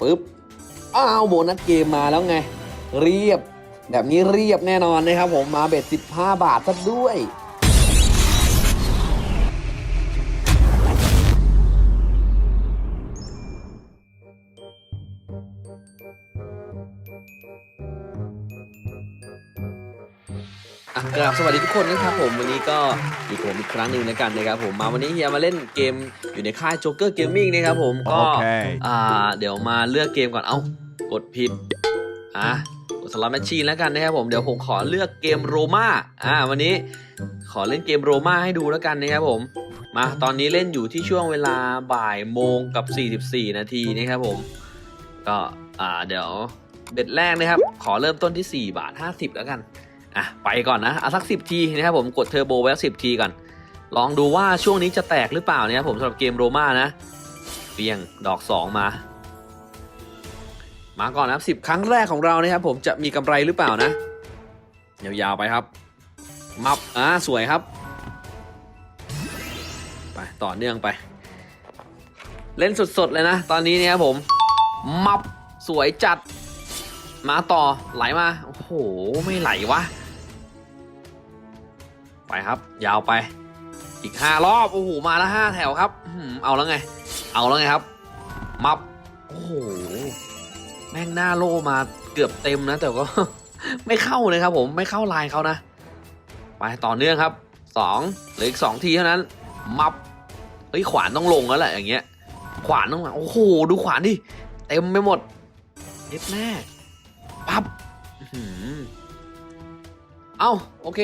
ปึ๊บ อ้าวโบนัสเกมมาแล้วไง เรียบ แบบนี้เรียบแน่นอนนะครับผมมาเบ็ด 15 บาทซะด้วย กราบสวัสดีทุกคนนะครับผมวันนี้ก็อยู่กับผมอีกครั้งหนึ่งในกันนะครับผมมาวันนี้เฮียมาเล่นเกมอยู่ในค่าย Joker Gaming นะครับผมก็โอเคอ่าเดี๋ยวมาเลือกเกมก่อนเอ้ากดผิดอะกดสล็อตแมชชีนแล้วกันนะครับผมเดี๋ยวผมขอเลือกเกมโรม่าอ่าวันนี้ขอเล่นเกมโรม่าให้ดูแล้วกันนะครับผม มาตอนนี้เล่นอยู่ที่ช่วงเวลาบ่ายโมงกับ 44 นาทีนะครับผม ก็อ่าเดี๋ยวเบ็ดแรกนะครับ ขอเริ่มต้นที่ 4 บาท 50 แล้วกัน อะไปก่อนนะเอาสักสิบทีนะครับผมกดเทอร์โบไว้สิบทีก่อน ลองดูว่าช่วงนี้จะแตกหรือเปล่าเนี่ยผมสำหรับเกมโรม่านะเปียงดอก 2 มา มาก่อนนะครับสิบครั้งแรกของเรานะครับผมจะมีกำไรหรือเปล่านะ ยาวๆไปครับ มับอ่าสวยครับ ไปต่อเนื่องไป เล่นสดๆเลยนะ ตอนนี้เนี่ยครับผมมับสวยจัดมาต่อไหลมา โอ้โห ไม่ไหลวะ ไปครับ ยาวไป อีกห้ารอบโอ้โหมาแล้วห้าแถวครับเอาแล้วไง เอาแล้วไงครับ มับโอ้โหแม่งหน้าโลมาเกือบเต็มนะ แต่ก็ไม่เข้าเลยครับ ผมไม่เข้าลายเขานะ ไปต่อเนื่องครับสองเหลืออีกสองทีเท่านั้น มับเฮ้ยขวานต้องลงแล้วแหละอย่างเงี้ย ขวานต้องโอ้โหดูขวานดิเต็มไปหมดเย็ดแม่ปั๊บ เอ้าโอเค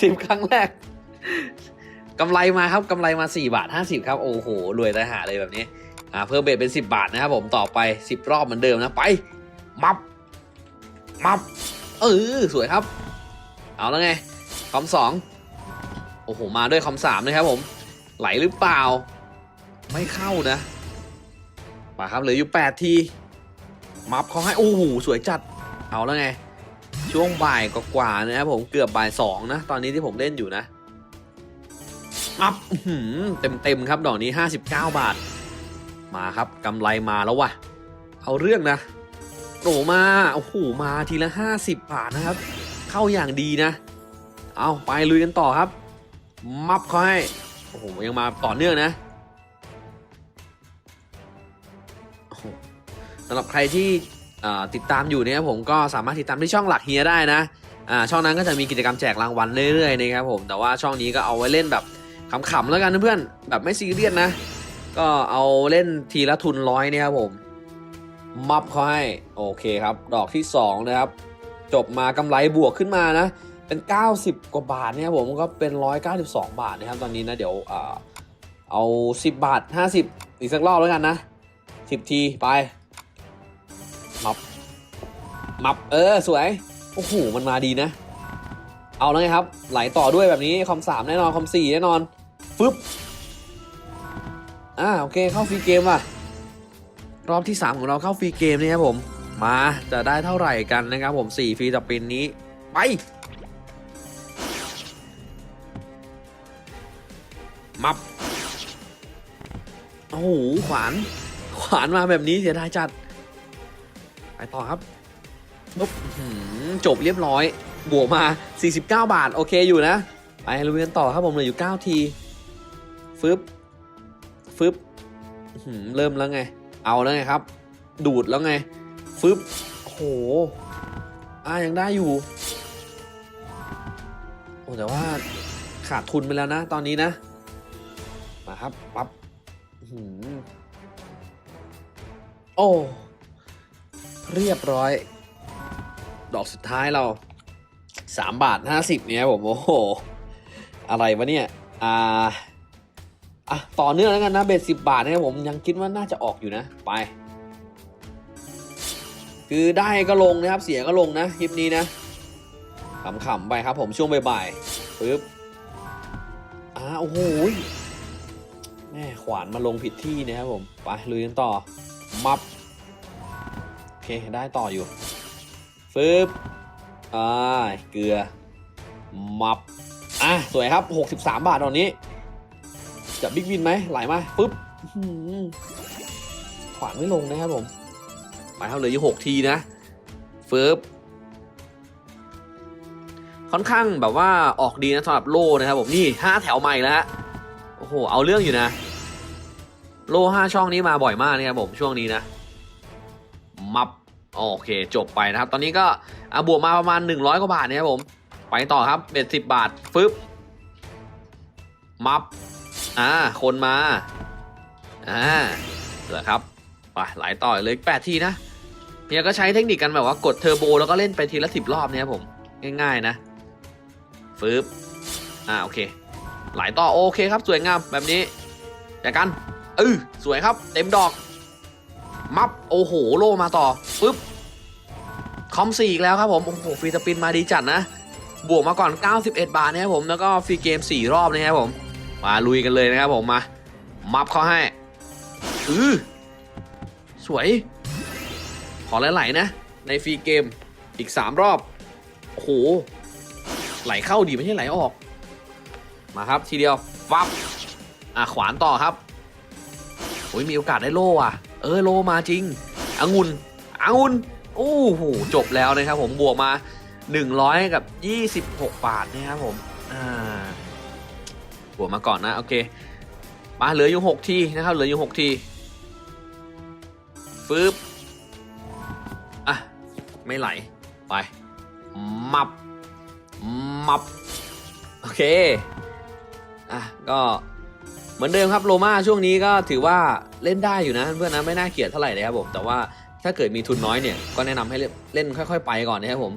สิบครั้งแรกกำไรมาครับกำไรมา 4 บาท 50 ครับ โอ้โห รวยได้หาเลยแบบนี้อ่าเพิ่มเบสเป็น 10 บาทนะครับผมต่อไป 10 รอบเหมือนเดิมนะ ไป มับ มับ เออ สวยครับ เอาแล้วไงคอมสองโอ้โห มาด้วยคอมสามนะครับผม ไหลหรือเปล่า ไม่เข้านะมาครับเหลืออยู่ 8 ที มับเขาให้ โอ้โห สวยจัด เอาแล้วไง ช่วงบ่ายกว่าๆนะครับผมเกือบบ่ายสองนะ ตอนนี้ที่ผมเล่นอยู่นะมับเต็มเต็มๆครับดอกนี้ 59 บาท มาครับกำไรมาแล้ววะเอาเรื่องนะโอ้มาโอ้โหมาทีละ 50 บาทนะครับ เข้าอย่างดีนะ เอาไปลุยกันต่อครับ มับเขาให้โอ้โหยังมาต่อเนื่องนะโอ้โหสำหรับใครที่อ่า ติดตามอยู่เนี่ยผมก็สามารถติดตามที่ช่องหลักเฮียได้นะอ่าช่องนั้นก็จะมีกิจกรรมแจกรางวัลเรื่อยๆนะครับผมแต่ว่าช่องนี้ก็เอาไว้เล่นแบบขำๆแล้วกันเพื่อนๆแบบไม่ซีเรียสนะ ก็เอาเล่นทีละทุนร้อยเนี่ยครับผมมับเขาให้โอเคครับ ดอกที่2นะครับจบมากำไรบวกขึ้นมานะ เป็น 90 กว่าบาทเนี่ยผมก็เป็น 192 บาทนะครับตอนนี้นะเดี๋ยวอ่าเอา 10 บาท 50 อีกสักรอบแล้วกันนะ 10 ทีไป มับ มับ เออ สวย โอ้โห มันมาดีนะ เอาแล้วไงครับ ไหลต่อด้วยแบบนี้ คอม3แน่นอน คอม4แน่นอน ฟึบ อ่า โอเค เข้าฟรีเกมว่ะ รอบที่ 3 ของเราเข้าฟรีเกมนี่ครับผม มา จะได้เท่าไหร่กันนะครับผม 4 ฟรีต่อปินนี้ ไปมับ โอ้โห ขวาน ขวานมาแบบนี้เสียดายจัด ไปต่อครับปุ๊บจบเรียบร้อย บวกมา 49 บาท โอเคอยู่นะ ไปลุยกันต่อครับผมเหลืออยู่ 9 ทีฟึบฟึบเริ่มแล้วไง เอาแล้วไงครับ ดูดแล้วไงฟึบโหอ่ายังได้อยู่ โอ้แต่ว่าขาดทุนไปแล้วนะ ตอนนี้นะ มาครับ ปั๊บโอ้ เรียบร้อย ดอกสุดท้ายเรา3บาท50เนี่ยผมโอ้โห อะไรวะเนี่ย อ่าอะต่อเนื่องแล้วกันนะเบ็ดสิบาทเนะครับผมยังคิดว่าน่าจะออกอยู่นะ ไป คือได้ก็ลงนะครับ เสียก็ลงนะคลิปนี้นะขำๆไปครับผมช่วงบ่ายๆปึ๊บอ่าโอ้โหยแม่ขวานมาลงผิดที่นะครับผม ไปลุยกันต่อ มับ เคได้ต่ออยู่ฟึบอ่าเกลือ มับ อะ สวยครับ 63 บาทตอนนี้ จะบิ๊กวินไหมไหลมาปึ๊บขวานไม่ลงนะครับผมไปเท่าเหลืออยู่หกทีนะฟิร์บค่อนข้างแบบว่าออกดีนะสำหรับโลนะครับผมนี่ห้าแถวใหม่แล้ว โอ้โห เอาเรื่องอยู่นะ โลห้าช่องนี้มาบ่อยมากนะครับผมช่วงนี้นะ มับโอเคจบไปนะครับ ตอนนี้ก็บวกมาประมาณ 100 กว่าบาทนะครับผม ไปต่อครับเบ็ดสิบบาทฟึบมับอ่าคนมาอ่าเหรอครับไปไหลต่อเลยแปดทีนะเฮียก็ใช้เทคนิคกันแบบว่ากดเทอร์โบแล้วก็เล่นไปทีละสิบรอบเนี่ยครับผมง่ายๆนะฟึบอ่าโอเคไหลต่อโอเคครับสวยงามแบบนี้แต่กันเออสวยครับ เต็มดอก มับโอ้โหโลมาต่อปึ๊บคอมสี่อีกแล้วครับผมโอ้โหฟรีสปินมาดีจัดนะบวกมาก่อน 91 บาทนะครับผมแล้วก็ฟรีเกม 4 รอบนะครับผม มาลุยกันเลยนะครับผมมามับเขาให้อือสวย ขอไหลๆนะ ในฟรีเกมอีก 3 รอบโอ้โหไหลเข้าดีไม่ใช่ไหลออก มาครับทีเดียวฟับอะขวานต่อครับโอ้ยมีโอกาสได้โล่อะ เออโลมาจริงองุ่นองุ่นโอ้โหจบแล้วนะครับผมบวกมา 100 กับ 26 บาทนะครับผมอ่าบวกมาก่อนนะโอเค มาเหลืออยู่ 6 ทีนะครับเหลืออยู่ 6 ทีฟืบอะไม่ไหลไปมับมับโอเคอะก็ เหมือนเดิมครับโรม่าช่วงนี้ก็ถือว่าเล่นได้อยู่นะเพื่อนนะไม่น่าเกลียดเท่าไหร่เลยครับผมแต่ว่าถ้าเกิดมีทุนน้อยเนี่ยก็แนะนำให้เล่นค่อย ๆ ไปก่อนนะครับผม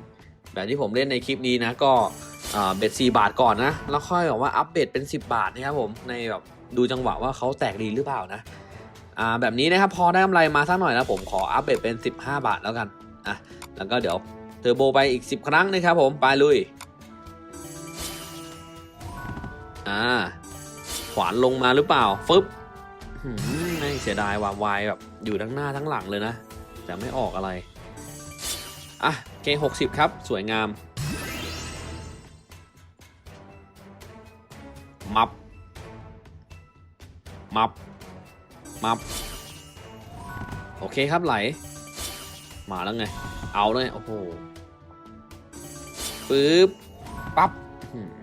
แบบที่ผมเล่นในคลิปนี้นะก็เบ็ดสี่บาทก่อนนะ แล้วค่อยบอกว่าอัปเดตเป็น 10 บาทนะครับผมในแบบดูจังหวะว่าเขาแตกดีหรือเปล่านะอ่าแบบนี้นะครับพอได้กำไรมาสักหน่อยแล้วผมขออัปเดตเป็น 15 บาทแล้วกันอะแล้วก็เดี๋ยวเทอร์โบไปอีก 10 ครั้งนะครับผมไปลุยอ่า ขวานลงมาหรือเปล่าฟึบไม่เสียดายว่าวายแบบอยู่ทั้งหน้าทั้งหลังเลยนะ แต่ไม่ออกอะไร อะเกหกสิบครับ สวยงาม มับ มับ มับ โอเคครับไหล มาแล้วไง เอาเลย โอ้โห ปึ๊บ ปั๊บ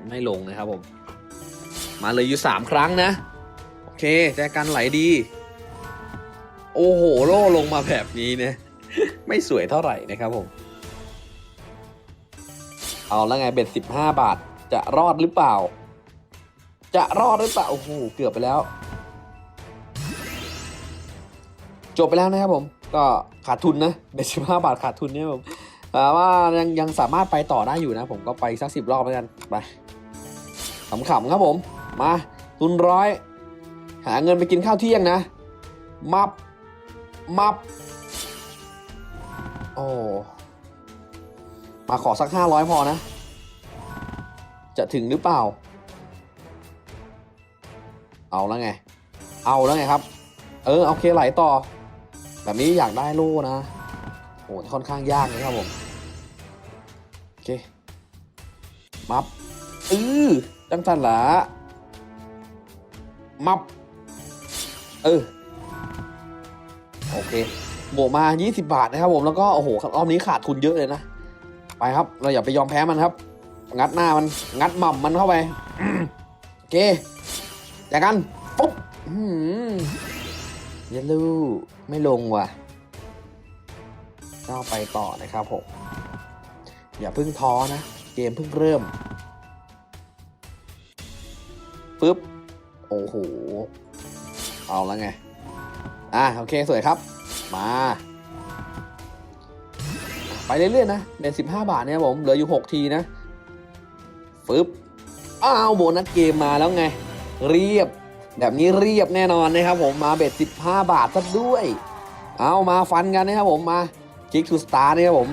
ไม่ลงนะครับผม มาเลยอยู่สามครั้งนะ โอเคแต่การไหลดี โอ้โห โล่ลงมาแบบนี้เนี่ยไม่สวยเท่าไหร่นะครับผม เอาแล้วไงเบ็ดสิบห้าบาทจะรอดหรือเปล่า จะรอดหรือเปล่า โอ้โห เกือบไปแล้ว จบไปแล้วนะครับผม ก็ขาดทุนนะเบ็ดสิบห้าบาทขาดทุนเนี่ยผมแต่ว่ายังยังสามารถไปต่อได้อยู่นะ ผมก็ไปสักสิบรอบแล้วกัน ไปขำๆครับผม มาทุนร้อยหาเงินไปกินข้าวเที่ยงนะ มับ มับ โอ้ มาขอสักห้าร้อยพอนะ จะถึงหรือเปล่า เอาแล้วไง เอาแล้วไงครับ เออโอเคไหลต่อ แบบนี้อยากได้โล่นะ โอ้ค่อนข้างยากนะครับผม โอเค มับเออจังสันหละ มับ เออ โอเคบวกมา 20 บาทนะครับผม แล้วก็ โอ้โห รอบนี้ขาดทุนเยอะเลยนะ ไปครับ เราอย่าไปยอมแพ้มันครับ งัดหน้ามัน งัดหม่ำมันเข้าไป โอเคจากกัน ปุ๊บเยลูไม่ลงว่ะก็ไปต่อนะครับผม อย่าเพิ่งท้อนะ เกมเพิ่งเริ่ม ปึ๊บ โอ้โห เอาแล้วไง อะโอเคสวยครับ มา ไปเรื่อยๆนะเป็นสิบห้าบาทเนี่ยผม เหลืออยู่หกทีนะฟึบอ้าวโบนัสเกมมาแล้วไง เรียบ แบบนี้เรียบแน่นอนนะครับผมมาเบ็ดสิบห้าบาทซะด้วย เอามาฟันกันนะครับผมมาคิกทูสตาร์นะครับผม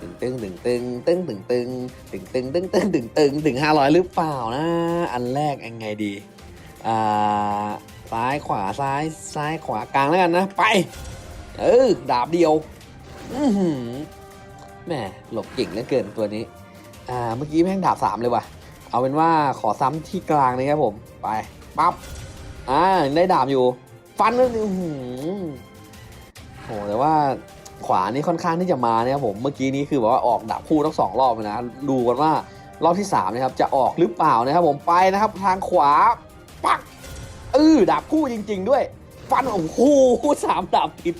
ตึงตึงตึงตึงตึงตึงตึงตึงตึงตึงตึงตึงถึงห้าร้อยหรือเปล่านะ อันแรกยังไงดี ซ้ายขวาซ้ายซ้ายขวากลางแล้วกันนะ ไป เออ ดาบเดียว อือหือแหมหลบเก่งเหลือเกินตัวนี้ อ่า เมื่อกี้แม่งดาบสามเลยว่ะ เอาเป็นว่าขอซ้ำที่กลางนะครับผม ไป ปั๊บ อ่า ได้ดาบอยู่ ฟันแล้วอื้อหือโหแต่ว่าขวานี่ค่อนข้างที่จะมานะครับผม เมื่อกี้นี้คือแบบว่าออกดาบคู่ทั้งสองรอบเลยนะ ดูกันว่ารอบที่สามนะครับจะออกหรือเปล่านะครับผม ไปนะครับทางขวา ออดาบคู่จริง ๆ ด้วย ฟันโอ้โหสามดาบผิด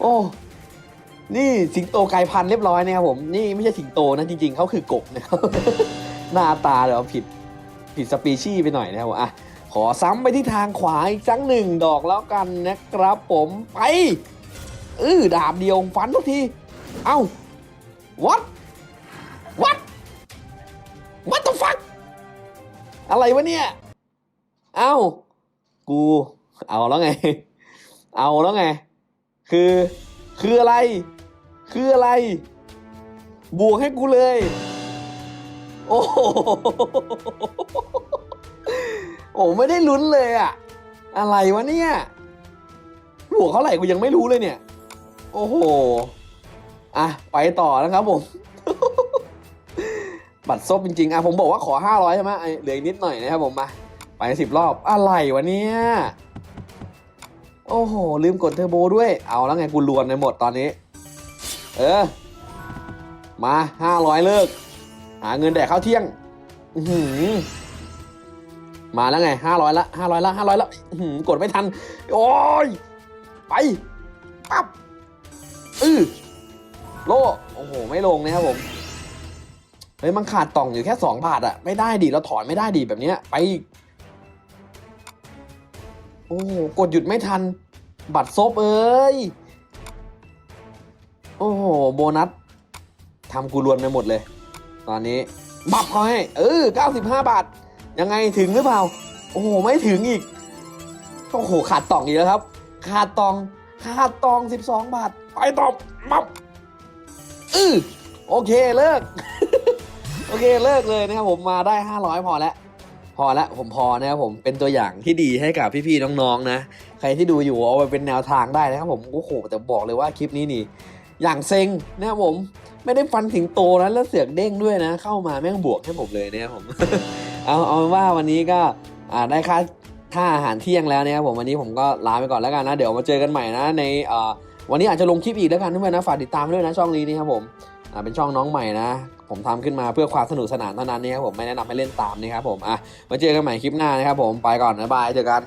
โอ้นี่สิงโตกลายพันธุ์เรียบร้อยนะครับผมนี่ไม่ใช่สิงโตนะจริงๆเขาคือกบนะครับหน้าตาเดี๋ยวผิดผิดสปีชีส์ไปหน่อยนะครับผมอะขอซ้ำไปที่ทางขวาอีกสักหนึ่งดอกแล้วกันนะครับผมไปเออดาบเดียวฟันทุกที เอ้า what what what the fuck อะไรวะเนี่ย เอ้า กู เอาแล้วไง เอาแล้วไง คือ คืออะไร คืออะไร บวกให้กูเลย โอ้โหโอ้ไม่ได้ลุ้นเลยอะอะไรวะเนี่ยบวกเท่าไหร่กูยังไม่รู้เลยเนี่ย โอ้โหอะไปต่อนะครับผมบัตรซบจริงๆอะผมบอกว่าขอ 500 ใช่ไหมเหลืออีกนิดหน่อยนะครับผมมา ไปสิบรอบ อะไรวะเนี่ย โอ้โห ลืมกดเทอร์โบด้วย เอาแล้วไงกูรวนไปหมดตอนนี้ เออ มาห้าร้อยเลิก หาเงินแดกข้าวเที่ยง อือหือมาแล้วไงห้าร้อยละห้าร้อยละห้าร้อยละหือกดไม่ทัน โอ้ย ไป ปั๊บ อื้อโลโอ้โห ไม่ลงนะครับผม เฮ้ย มันขาดต่องอยู่แค่สองบาทอะไม่ได้ดิ เราถอนไม่ได้ดิแบบเนี้ย ไป อีกโอ้โหกดหยุดไม่ทัน บัตรซบเอ้ย โอ้โห โบนัสทำกูรวนไปหมดเลย ตอนนี้ บับเขาให้ เออ 95 บาท ยังไงถึงหรือเปล่า โอ้โห ไม่ถึงอีก โอ้โห ขาดตองอีกแล้วครับ ขาดตอง ขาดตอง 12 บาท ไปต่อมับอือโอเค เลิก โอเค เลิกเลยนะครับผมมาได้ 500 พอแล้ว พอแล้วผมพอนะครับผมเป็นตัวอย่างที่ดีให้กับพี่ๆน้องๆนะ ใครที่ดูอยู่เอาไปเป็นแนวทางได้นะครับผมโอ้โหแต่บอกเลยว่าคลิปนี้นี่ อย่างเซ็งนะครับผมไม่ได้ฟันถึงโตนะแล้วเสือกเด้งด้วยนะ เข้ามาแม่งบวกให้ผมเลยนะครับผม เอาเอาว่าวันนี้ก็อ่าได้ค่าค่าอาหารเที่ยงแล้วนะครับผมวันนี้ผมก็ลาไปก่อนแล้วกันนะ เดี๋ยวมาเจอกันใหม่นะในอ่อวันนี้อาจจะลงคลิปอีกแล้วกันด้วยนะฝากติดตามด้วยนะช่องนี้นี่ครับผมอ่าเป็นช่องน้องใหม่นะ ผมทำขึ้นมาเพื่อความสนุกสนานเท่านั้นนี่ครับผมไม่แนะนำให้เล่นตามนะครับผมอะมาเจอกันใหม่คลิปหน้านะครับผมไปก่อนนะบายเจอกัน